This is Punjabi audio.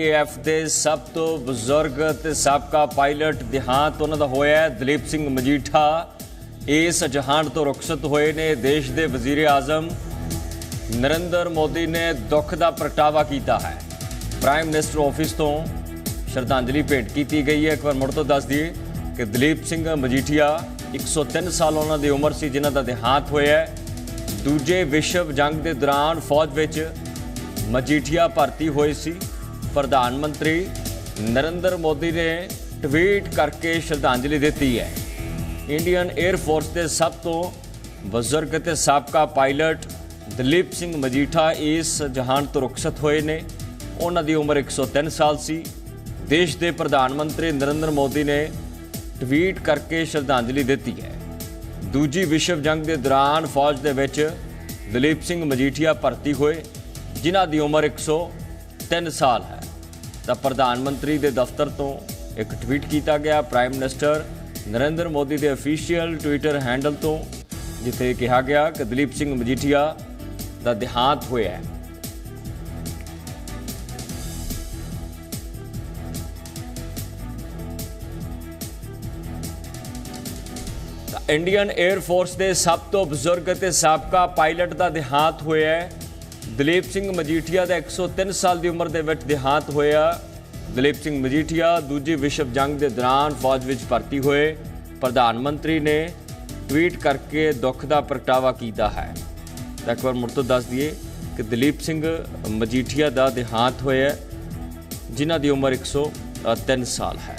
ਏਐਫ ਦੇ ਸਭ ਤੋਂ ਬਜ਼ੁਰਗ ਤੇ ਸਾਬਕਾ ਪਾਇਲਟ ਦਿਹਾਂਤ ਉਹਨਾਂ ਦਾ ਹੋਇਆ ਹੈ, ਦਲੀਪ ਸਿੰਘ ਮਜੀਠਾ। ਇਸ ਜਹਾਨ ਤੋਂ ਰੁਖਸਤ ਹੋਏ ਨੇ ਦੇਸ਼ ਦੇ ਵਜ਼ੀਰ ਆਜ਼ਮ। ਨਰਿੰਦਰ ਮੋਦੀ ਨੇ ਦੁੱਖ ਦਾ ਪ੍ਰਗਟਾਵਾ ਕੀਤਾ ਹੈ। ਪ੍ਰਾਈਮ ਮਿਨਿਸਟਰ ਆਫਿਸ ਤੋਂ ਸ਼ਰਧਾਂਜਲੀ ਭੇਂਟ ਕੀਤੀ ਗਈ ਹੈ। ਇੱਕ ਵਾਰ ਮੁੜ ਤੋਂ ਦੱਸ ਦਈਏ ਕਿ ਦਲੀਪ ਸਿੰਘ ਮਜੀਠੀਆ 103 ਸਾਲ ਉਹਨਾਂ ਦੀ ਉਮਰ ਸੀ, ਜਿਨ੍ਹਾਂ ਦਾ ਦੇਹਾਂਤ ਹੋਇਆ ਹੈ। ਦੂਜੇ ਵਿਸ਼ਵ ਜੰਗ ਦੇ ਦੌਰਾਨ ਫੌਜ ਵਿੱਚ ਮਜੀਠੀਆ ਭਰਤੀ ਹੋਏ ਸੀ। ਪ੍ਰਧਾਨ ਮੰਤਰੀ ਨਰਿੰਦਰ ਮੋਦੀ ਨੇ ਟਵੀਟ ਕਰਕੇ ਸ਼ਰਧਾਂਜਲੀ ਦਿੱਤੀ ਹੈ। ਇੰਡੀਅਨ 에ਅਰ ਫੋਰਸ ਦੇ ਸਭ ਤੋਂ ਬਜ਼ੁਰਗ ਤੇ ਸਾਬਕਾ ਪਾਇਲਟ ਦਲੀਪ ਸਿੰਘ ਮਜੀਠਾ ਇਸ ਜਹਾਨ ਤੋਂ ਰੁਖਸਤ ਹੋਏ ਨੇ। ਉਹਨਾਂ ਦੀ ਉਮਰ 103 ਸਾਲ ਸੀ। ਦੇਸ਼ ਦੇ ਪ੍ਰਧਾਨ ਮੰਤਰੀ ਨਰਿੰਦਰ ਮੋਦੀ ਨੇ ਟਵੀਟ ਕਰਕੇ ਸ਼ਰਧਾਂਜਲੀ ਦਿੱਤੀ ਹੈ। ਦੂਜੀ ਵਿਸ਼ਵ ਜੰਗ ਦੇ ਦੌਰਾਨ ਫੌਜ ਦੇ ਵਿੱਚ ਦਲੀਪ ਸਿੰਘ ਮਜੀਠੀਆ ਭਰਤੀ ਹੋਏ, ਜਿਨ੍ਹਾਂ ਦੀ ਉਮਰ 103 ਸਾਲ ਹੈ। ਤਾਂ ਪ੍ਰਧਾਨ ਮੰਤਰੀ ਦੇ ਦਫ਼ਤਰ ਤੋਂ ਇੱਕ ਟਵੀਟ ਕੀਤਾ ਗਿਆ। ਪ੍ਰਾਈਮ ਮਿਨਿਸਟਰ ਨਰਿੰਦਰ ਮੋਦੀ ਦੇ ਅਫੀਸ਼ੀਅਲ ਟਵਿੱਟਰ ਹੈਂਡਲ ਤੋਂ, ਜਿੱਥੇ ਕਿਹਾ ਗਿਆ ਕਿ ਦਲੀਪ ਸਿੰਘ ਮਜੀਠੀਆ ਦਾ ਦੇਹਾਂਤ ਹੋਇਆ ਹੈ। ਇੰਡੀਅਨ 에ਅਰ ਫੋਰਸ ਦੇ ਸਭ ਤੋਂ ਬਜ਼ੁਰਗ ਅਤੇ ਸਾਬਕਾ ਪਾਇਲਟ ਦਾ ਦੇਹਾਂਤ ਹੋਇਆ ਹੈ। ਦਲੀਪ ਸਿੰਘ ਮਜੀਠੀਆ ਦਾ 103 ਸਾਲ ਦੀ ਉਮਰ ਦੇ ਵਿੱਚ ਦੇਹਾਂਤ ਹੋਇਆ। ਦਲੀਪ ਸਿੰਘ ਮਜੀਠੀਆ ਦੂਜੀ ਵਿਸ਼ਵ ਜੰਗ ਦੇ ਦੌਰਾਨ ਫੌਜ ਵਿੱਚ ਭਰਤੀ ਹੋਏ। ਪ੍ਰਧਾਨ ਮੰਤਰੀ ਨੇ ਟਵੀਟ ਕਰਕੇ ਦੁੱਖ ਦਾ ਪ੍ਰਗਟਾਵਾ ਕੀਤਾ ਹੈ। ਤਾਂ ਇੱਕ ਵਾਰ ਮੁੜ ਤੋਂ ਦੱਸ ਦਈਏ ਕਿ ਦਲੀਪ ਸਿੰਘ ਮਜੀਠੀਆ ਦਾ ਦੇਹਾਂਤ ਹੋਇਆ, ਜਿਨ੍ਹਾਂ ਦੀ ਉਮਰ 103 ਸਾਲ ਹੈ।